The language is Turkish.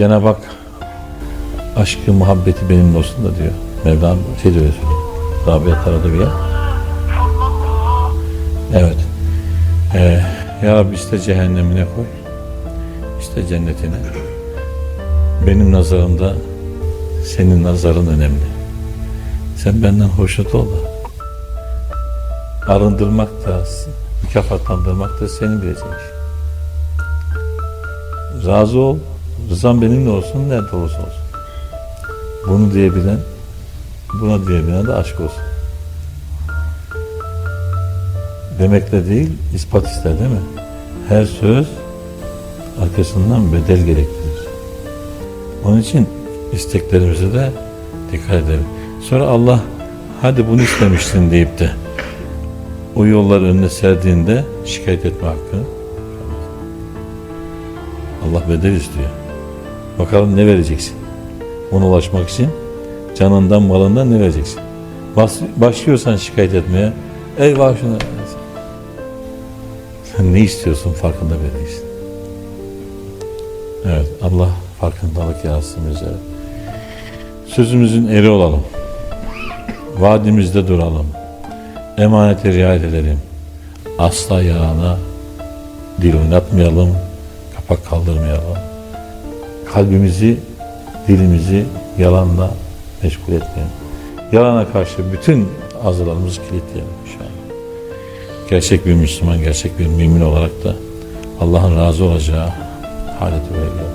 Cenab-ı Hak aşkı, muhabbeti benimle olsun da diyor. Mevlam şey diyor. Rabia taradı bir yer. Evet. Ee, ya Rabbi işte cehennemine koy. işte cennetine. Benim nazarımda senin nazarın önemli. Sen benden hoşnut ol da. Arındırmak da, mükafatlandırmak da senin bileceğin iş. Razı ol, rızan benimle olsun, nerede olursa olsun. Bunu diyebilen, buna diyebilen de aşk olsun. Demekle değil, ispat ister değil mi? Her söz arkasından bedel gerektirir. Onun için isteklerimize de dikkat edelim. Sonra Allah hadi bunu istemiştin deyip de o yollar önüne serdiğinde şikayet etme hakkını Allah bedel istiyor. Bakalım ne vereceksin? Ona ulaşmak için canından malından ne vereceksin? Başlıyorsan şikayet etmeye eyvah şuna sen ne istiyorsun farkında bile değilsin. Evet Allah farkındalık yaratsın bize. Sözümüzün eri olalım. Vaadimizde duralım. Emanete riayet edelim. Asla yalana dil oynatmayalım. Kapak kaldırmayalım. Kalbimizi, dilimizi yalanla meşgul etmeyelim. Yalana karşı bütün ağızlarımızı kilitleyelim inşallah. Gerçek bir Müslüman, gerçek bir mümin olarak da Allah'ın razı olacağı haleti böyle.